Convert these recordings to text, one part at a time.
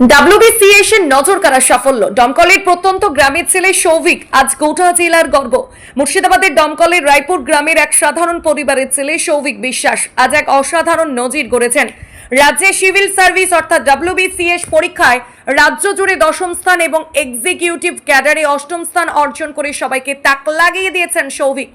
WBCS এর নজর কাড়া সাফল্য। দমকলের প্রত্যন্ত গ্রামের ছেলে সৌভিক আজ গোটা জেলার গর্ব। মুর্শিদাবাদের দমকলের রায়পুর গ্রামের এক সাধারণ পরিবারের ছেলে সৌভিক বিশ্বাস আজ এক অসাধারণ নজির গড়েছেন। রাজ্যে সিভিল সার্ভিস অর্থাৎ ডাব্লিউবিসিএস পরীক্ষায় রাজ্য জুড়ে দশম স্থান এবং এক্সিকিউটিভ ক্যাডারে অষ্টম স্থান অর্জন করে সবাইকে তাক লাগিয়ে দিয়েছেন সৌভিক।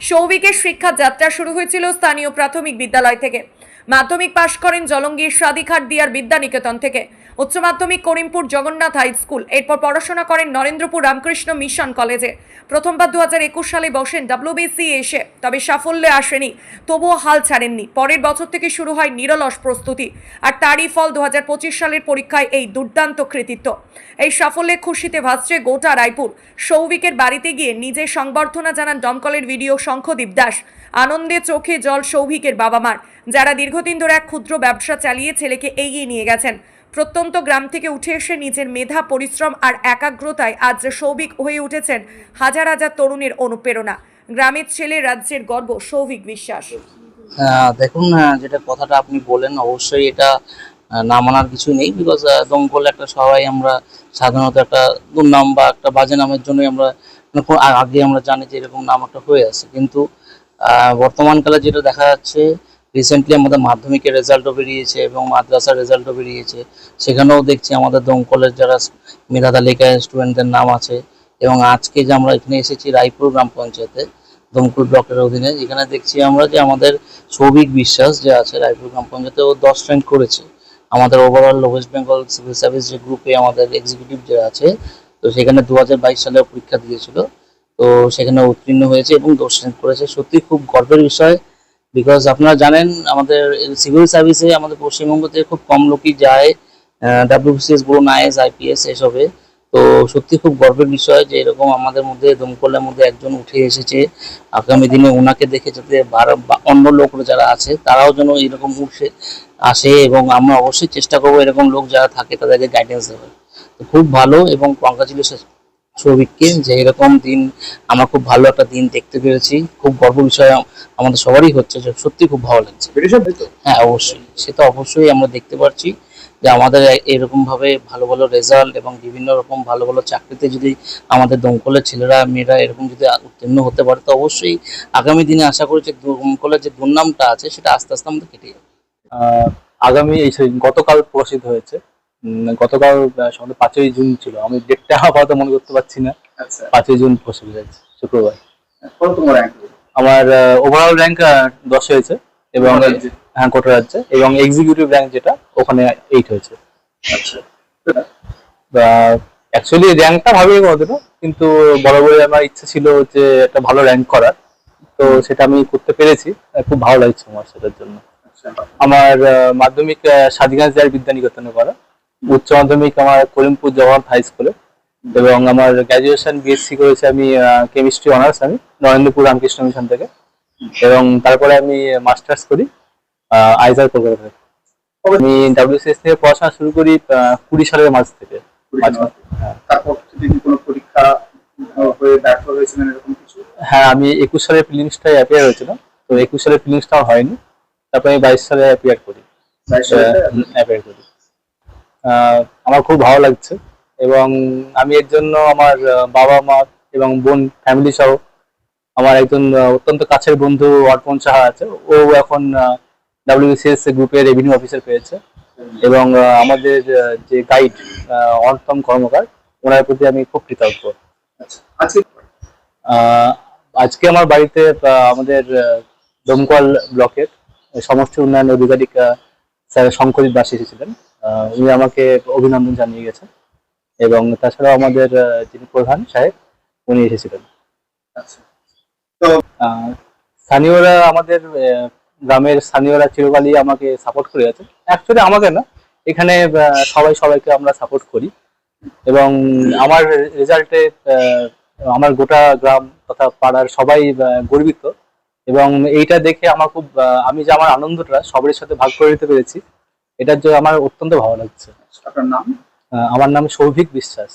সৌভিকের শিক্ষা যাত্রা শুরু হয়েছিল স্থানীয় প্রাথমিক বিদ্যালয় থেকে। মাধ্যমিক পাশ করেন জলঙ্গির সাদিখাট দিয়ার বিদ্যানিকেতন থেকে। উচ্চ মাধ্যমিক করিমপুর জগন্নাথ হাই স্কুল। এরপর পড়াশোনা করেন নরেন্দ্রপুর রামকৃষ্ণ মিশন কলেজে। প্রথমবার দু হাজার একুশ সালে বসেন ডাব্লিউবিসি এসে, তবে সাফল্যে আসেনি, তবুও হাল ছাড়েননি। পরের বছর থেকে শুরু হয় নিরলস প্রস্তুতি, আর তারই ফল দু হাজার পঁচিশ সালের পরীক্ষায় এই দুর্দান্ত কৃতিত্ব। এই সাফল্যে খুশিতে ভাসছে গোটা রায়পুর। সৌভিকের বাড়িতে গিয়ে নিজে সংবর্ধনা জানান দমকলের ভিডিও শঙ্খদীপ দাস। আনন্দে চোখে জল সৌভিকের বাবা মার যারা দীর্ঘদিন ধরে এক ক্ষুদ্র ব্যবসা চালিয়ে ছেলেকে এগিয়ে নিয়ে গেছেন। প্রত্যন্ত গ্রাম থেকে উঠে এসে নিজের মেধা পরিশ্রম আর একাগ্রতায় আজ সৌভিক হয়ে উঠেছেন হাজার হাজার তরুণের অনুপ্রেরণা। গ্রামের ছেলে রাজ্যের গর্ব সৌভিক বিশ্বাস। হ্যাঁ, দেখুন আহ, যেটা কথাটা আপনি বলেন অবশ্যই এটা না মানার কিছু নেই বিকজ দমকল একটা সবাই আমরা সাধারণত একটা দুর্নাম বা একটা বাজে নামের জন্যই আমরা মানে আগে আমরা জানি যে এরকম নাম একটা হয়ে আছে। কিন্তু বর্তমানকালে যেটা দেখা যাচ্ছে রিসেন্টলি আমাদের মাধ্যমিকের রেজাল্টও বেরিয়েছে এবং মাদ্রাসার রেজাল্টও বেরিয়েছে। সেখানেও দেখছি আমাদের দমকলের যারা মেধা তালিকায় স্টুডেন্টদের নাম আছে এবং আজকে যে আমরা এখানে এসেছি রায়পুর গ্রাম পঞ্চায়েতে, দমকুল ব্লকের অধীনে, এখানে দেখছি আমরা যে আমাদের সৌভিক বিশ্বাস যে আছে রায়পুর গ্রাম পঞ্চায়েতে, ও দশ র্যাঙ্ক করেছে। আমাদের overall West Bengal civil service যে গ্রুপে আমাদের এক্সিকিউটিভ যে আছে, তো সেখানে দু সালে পরীক্ষা দিয়েছিল। তো সেখানে উত্তীর্ণ হয়েছে এবং দর্শন করেছে। সত্যি খুব গর্বের বিষয় বিকজ আপনারা জানেন আমাদের সিভিল সার্ভিসে আমাদের পশ্চিমবঙ্গ থেকে খুব কম লোকই যায় ডাব্লিউবিসিএস বলুন আইএস আইপিএস এসবে। তো সত্যি খুব গর্বের বিষয় যে এরকম আমাদের মধ্যে, দমকলের মধ্যে একজন উঠে এসেছে। আগামী দিনে ওনাকে দেখে যাতে অন্য লোকরা যারা আছে, তারাও যেন এরকম উঠে আসে এবং আমরা অবশ্যই চেষ্টা করব এরকম লোক যারা থাকে, তাদেরকে গাইডেন্স দেবে খুব ভালো এবং কংগ্রাচুলেশন সৌভিককে যে এরকম দিন আমরা খুব ভালো একটা দিন দেখতে পেরেছি। খুব গর্ব বিষয় আমাদের সবারই হচ্ছে যে সত্যি খুব ভালো লাগছে। হ্যাঁ অবশ্যই। সে তো অবশ্যই আমরা দেখতে পাচ্ছি যে আমাদের এরকম ভাবে ভালো ভালো রেজাল্ট এবং বিভিন্ন রকম ভালো ভালো চাকরিতে যদি আমাদের দমকলের ছেলেরা মেয়েরা এরকম যদি উত্তীর্ণ হতে পারে তো অবশ্যই আগামী দিনে আশা করি যে দমকলের যে দুর্নামটা আছে সেটা আস্তে আস্তে আমাদের কেটে যাবে। আগামী এই গতকাল প্রকাশিত হয়েছে। গতকাল সম্ভবত পাঁচই জুন ছিল। আমি ডেটটা আপাতত মনে করতে পারছি না। আচ্ছা। পাঁচই জুন প্রকাশিত হয়েছে শুক্রবার। আমার ওভারঅল র্যাঙ্ক দশ হয়েছে এবং হ্যাঁ কোটা রাজ্যে। এবং এক্সিকিউটিভ র্যাঙ্ক যেটা ওখানে এইট হয়েছে। অ্যাকচুয়ালি র্যাঙ্কটা ভাবেই কোনোদিনও কিন্তু বরাবরই আমার ইচ্ছা ছিল যে একটা ভালো র্যাঙ্ক করার। তো সেটা আমি করতে পেরেছি খুব ভালো লাগছে আমার সেটার জন্য। আচ্ছা। আমার মাধ্যমিক স্বাধীনতা জেলার বিদ্যানিকেতনে করা উচ্চ মাধ্যমিক আমার করিমপুর জওয়াহর হাই স্কুলে এবং আমার গ্র্যাজুয়েশন বিএসসি করেছি আমি কেমিস্ট্রি অনার্স আমি নরেন্দ্রপুর রামকৃষ্ণ মিশন থেকে। এবং তারপরে আমি মাস্টার্স করি আইজার কলকাতা থেকে। আমি ডাব্লিউসিএস থেকে পড়াশোনা শুরু করি কুড়ি সালের মাঝ থেকে। হ্যাঁ। তারপর কোনো পরীক্ষা হয়ে ব্যর্থ হয়েছিলেন এরকম কিছু? হ্যাঁ আমি একুশ সালের ফিলিংসটাই অ্যাপিয়ার হয়েছিল তো একুশ সালের ফিলিংসটাও হয়নি। তারপরে আমি বাইশ সালে অ্যাপিয়ার করি। অ্যাপিয়ার করি। আমার খুব ভালো লাগছে। এবং আমি এর জন্য আমার বাবা মা এবং বোন ফ্যামিলি সহ আমার একজন অত্যন্ত কাছের বন্ধু অর্পণ সাহা আছে। ও এখন ডাব্লিউবিসিএস গ্রুপের রেভিনিউ অফিসার পেয়েছে। এবং আমাদের যে গাইড অর্তম কর্মকার ওনার প্রতি আমি খুব কৃতজ্ঞ। আচ্ছা আজকে? আমার বাড়িতে আমাদের দমকল ব্লকের সমষ্টি উন্নয়ন আধিকারিক আহ, স্যার শঙ্করিত দাস এসেছিলেন। উনি আমাকে অভিনন্দন জানিয়ে গেছেন। এবং তাছাড়াও আমাদের যিনি প্রধান সাহেব উনি এসেছিলেন। আচ্ছা। আহ, স্থানীয়রা আমাদের গ্রামের স্থানীয়রা চিরকালই আমাকে সাপোর্ট করে আছে অ্যাকচুয়ালি আমাকে না এখানে সবাই সবাইকে আমরা সাপোর্ট করি। এবং আমার রেজাল্টে আমার গোটা গ্রাম তথা পাড়ার সবাই গর্বিত। এবং এইটা দেখে আমার খুব আমি যে আমার আনন্দটা সবার সাথে ভাগ করে নিতে পেরেছি এটার জন্য আমার অত্যন্ত ভালো লাগছে। আপনার নাম? আমার নাম সৌভিক বিশ্বাস।